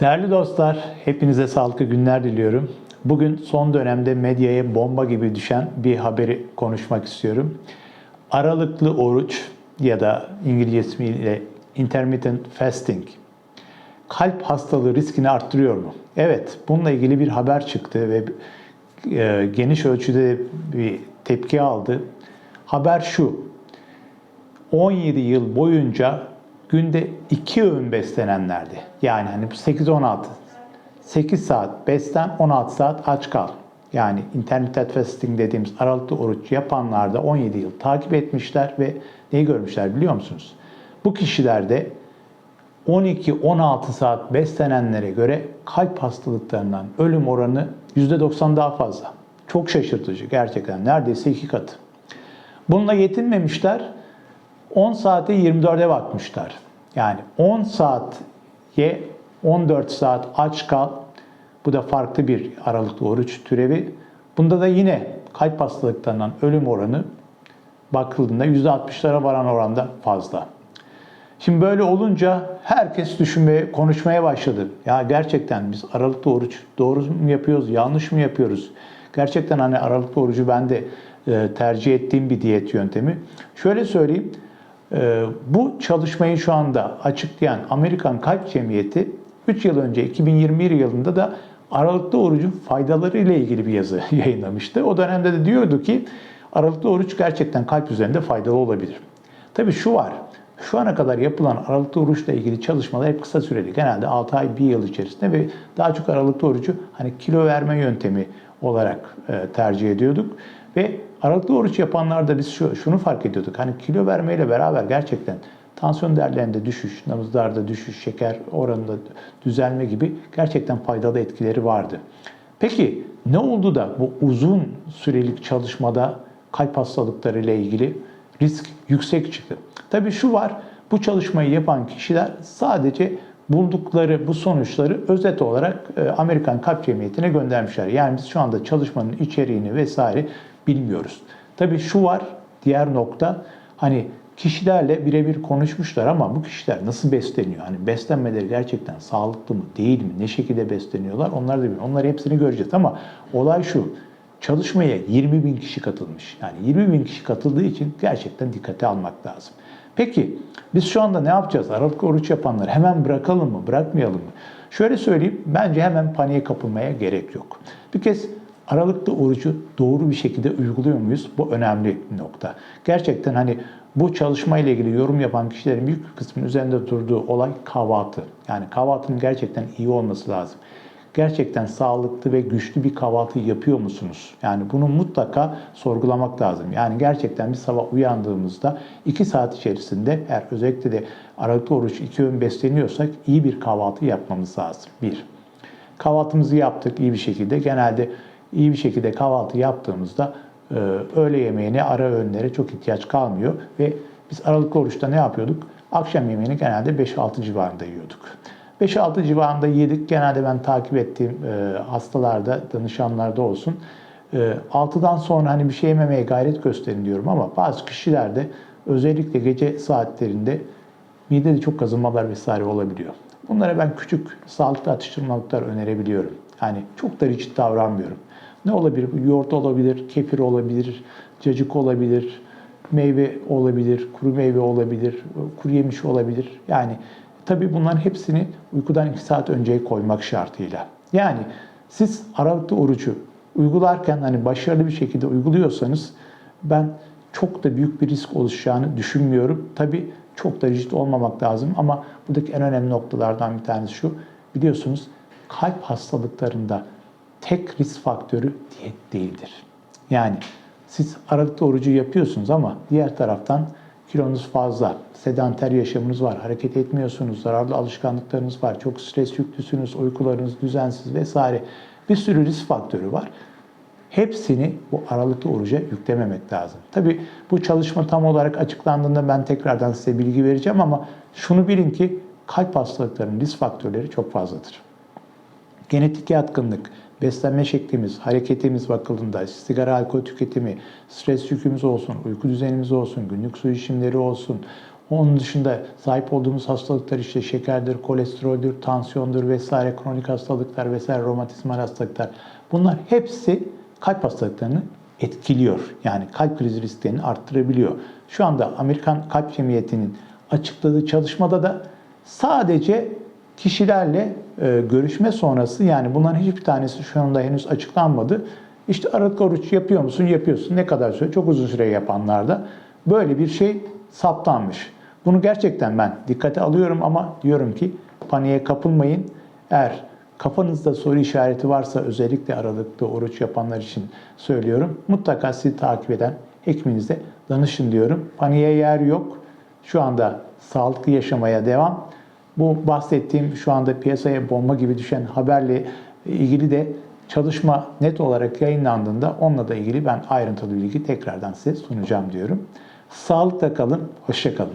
Değerli dostlar, hepinize sağlıklı günler diliyorum. Bugün son dönemde medyaya bomba gibi düşen bir haberi konuşmak istiyorum. Aralıklı oruç ya da İngilizce ismiyle intermittent fasting kalp hastalığı riskini arttırıyor mu? Evet, bununla ilgili bir haber çıktı ve e, geniş ölçüde bir tepki aldı. Haber şu, 17 yıl boyunca günde 2 öğün beslenenlerdi. Yani hani 8-16, 8 saat beslen, 16 saat aç kal. Yani intermittent fasting dediğimiz aralıklı oruç yapanlarda 17 yıl takip etmişler ve neyi görmüşler biliyor musunuz? Bu kişilerde 12-16 saat beslenenlere göre kalp hastalıklarından ölüm oranı %90 daha fazla. Çok şaşırtıcı gerçekten. Neredeyse iki katı. Bununla yetinmemişler. 10 saate 24'e bakmışlar. Yani 10 saat ye, 14 saat aç kal. Bu da farklı bir aralıklı oruç türevi. Bunda da yine kalp hastalıklarından ölüm oranı bakıldığında %60'lara varan oranda fazla. Şimdi böyle olunca herkes düşünmeye, konuşmaya başladı. Ya gerçekten biz aralıklı oruç doğru mu yapıyoruz, yanlış mı yapıyoruz? Gerçekten hani aralıklı orucu ben de e, tercih ettiğim bir diyet yöntemi. Şöyle söyleyeyim, bu çalışmayı şu anda açıklayan Amerikan Kalp Cemiyeti 3 yıl önce 2021 yılında da aralıklı orucun faydaları ile ilgili bir yazı yayınlamıştı. O dönemde de diyordu ki aralıklı oruç gerçekten kalp üzerinde faydalı olabilir. Tabii şu var, şu ana kadar yapılan aralıklı oruçla ilgili çalışmalar hep kısa süreli. Genelde 6 ay, 1 yıl içerisinde ve daha çok aralıklı orucu hani kilo verme yöntemi olarak e, tercih ediyorduk. Ve aralıklı oruç yapanlarda biz şu, şunu fark ediyorduk. Hani kilo vermeyle beraber gerçekten tansiyon değerlerinde düşüş, nabızlarda düşüş, şeker oranında düzelme gibi gerçekten faydalı etkileri vardı. Peki ne oldu da bu uzun sürelik çalışmada kalp hastalıkları ile ilgili risk yüksek çıktı? Tabii şu var, bu çalışmayı yapan kişiler sadece buldukları bu sonuçları özet olarak e, Amerikan Kalp Cemiyeti'ne göndermişler. Yani biz şu anda çalışmanın içeriğini vesaire bilmiyoruz. Tabii şu var, diğer nokta hani kişilerle birebir konuşmuşlar ama bu kişiler nasıl besleniyor? Hani beslenmeleri gerçekten sağlıklı mı, değil mi? Ne şekilde besleniyorlar? Onlar da bilmiyor. Onları hepsini göreceğiz ama olay şu. Çalışmaya 20 bin kişi katılmış. Yani 20 bin kişi katıldığı için gerçekten dikkate almak lazım. Peki biz şu anda ne yapacağız? Aralıklı oruç yapanları hemen bırakalım mı, bırakmayalım mı? Şöyle söyleyeyim, bence hemen paniğe kapılmaya gerek yok. Bir kez aralıklı orucu doğru bir şekilde uyguluyor muyuz? Bu önemli nokta. Gerçekten hani bu çalışma ile ilgili yorum yapan kişilerin büyük kısmının üzerinde durduğu olay kahvaltı. Yani kahvaltının gerçekten iyi olması lazım gerçekten sağlıklı ve güçlü bir kahvaltı yapıyor musunuz? Yani bunu mutlaka sorgulamak lazım. Yani gerçekten bir sabah uyandığımızda 2 saat içerisinde eğer özellikle de aralıklı oruç iki öğün besleniyorsak iyi bir kahvaltı yapmamız lazım. Bir. Kahvaltımızı yaptık iyi bir şekilde. Genelde iyi bir şekilde kahvaltı yaptığımızda e, öğle yemeğine, ara öğünlere çok ihtiyaç kalmıyor ve biz aralıklı oruçta ne yapıyorduk? Akşam yemeğini genelde 5-6 civarında yiyorduk. 5-6 civarında yedik. Genelde ben takip ettiğim e, hastalarda, danışanlarda olsun. E, 6'dan sonra hani bir şey yememeye gayret gösterin diyorum ama bazı kişilerde özellikle gece saatlerinde midede çok kazınmalar vesaire olabiliyor. Bunlara ben küçük sağlıklı atıştırmalıklar önerebiliyorum. Yani çok da rigid davranmıyorum. Ne olabilir? Yoğurt olabilir, kefir olabilir, cacık olabilir, meyve olabilir, kuru meyve olabilir, kuru yemiş olabilir. Yani Tabii bunların hepsini uykudan 2 saat önceye koymak şartıyla. Yani siz aralıklı orucu uygularken hani başarılı bir şekilde uyguluyorsanız ben çok da büyük bir risk oluşacağını düşünmüyorum. Tabii çok da rigid olmamak lazım ama buradaki en önemli noktalardan bir tanesi şu. Biliyorsunuz kalp hastalıklarında tek risk faktörü diyet değildir. Yani siz aralıklı orucu yapıyorsunuz ama diğer taraftan kilonuz fazla, sedanter yaşamınız var, hareket etmiyorsunuz, zararlı alışkanlıklarınız var, çok stres yüklüsünüz, uykularınız düzensiz vesaire bir sürü risk faktörü var. Hepsini bu aralıklı oruca yüklememek lazım. Tabi bu çalışma tam olarak açıklandığında ben tekrardan size bilgi vereceğim ama şunu bilin ki kalp hastalıklarının risk faktörleri çok fazladır. Genetik yatkınlık, beslenme şeklimiz, hareketimiz bakıldığında sigara, alkol tüketimi, stres yükümüz olsun, uyku düzenimiz olsun, günlük su içimleri olsun, Onun dışında sahip olduğumuz hastalıklar işte şekerdir, kolesteroldür, tansiyondur vesaire, kronik hastalıklar vesaire, romatizmal hastalıklar. Bunlar hepsi kalp hastalıklarını etkiliyor. Yani kalp krizi risklerini arttırabiliyor. Şu anda Amerikan Kalp Cemiyeti'nin açıkladığı çalışmada da sadece kişilerle görüşme sonrası yani bunların hiçbir tanesi şu anda henüz açıklanmadı. İşte aralıklı oruç yapıyor musun? Yapıyorsun. Ne kadar süre? Çok uzun süre yapanlarda böyle bir şey saptanmış. Bunu gerçekten ben dikkate alıyorum ama diyorum ki paniğe kapılmayın. Eğer kafanızda soru işareti varsa özellikle aralıklı oruç yapanlar için söylüyorum. Mutlaka sizi takip eden hekiminize danışın diyorum. Paniğe yer yok. Şu anda sağlıklı yaşamaya devam. Bu bahsettiğim şu anda piyasaya bomba gibi düşen haberle ilgili de çalışma net olarak yayınlandığında onunla da ilgili ben ayrıntılı bilgi tekrardan size sunacağım diyorum. Sağlıkla kalın, hoşça kalın.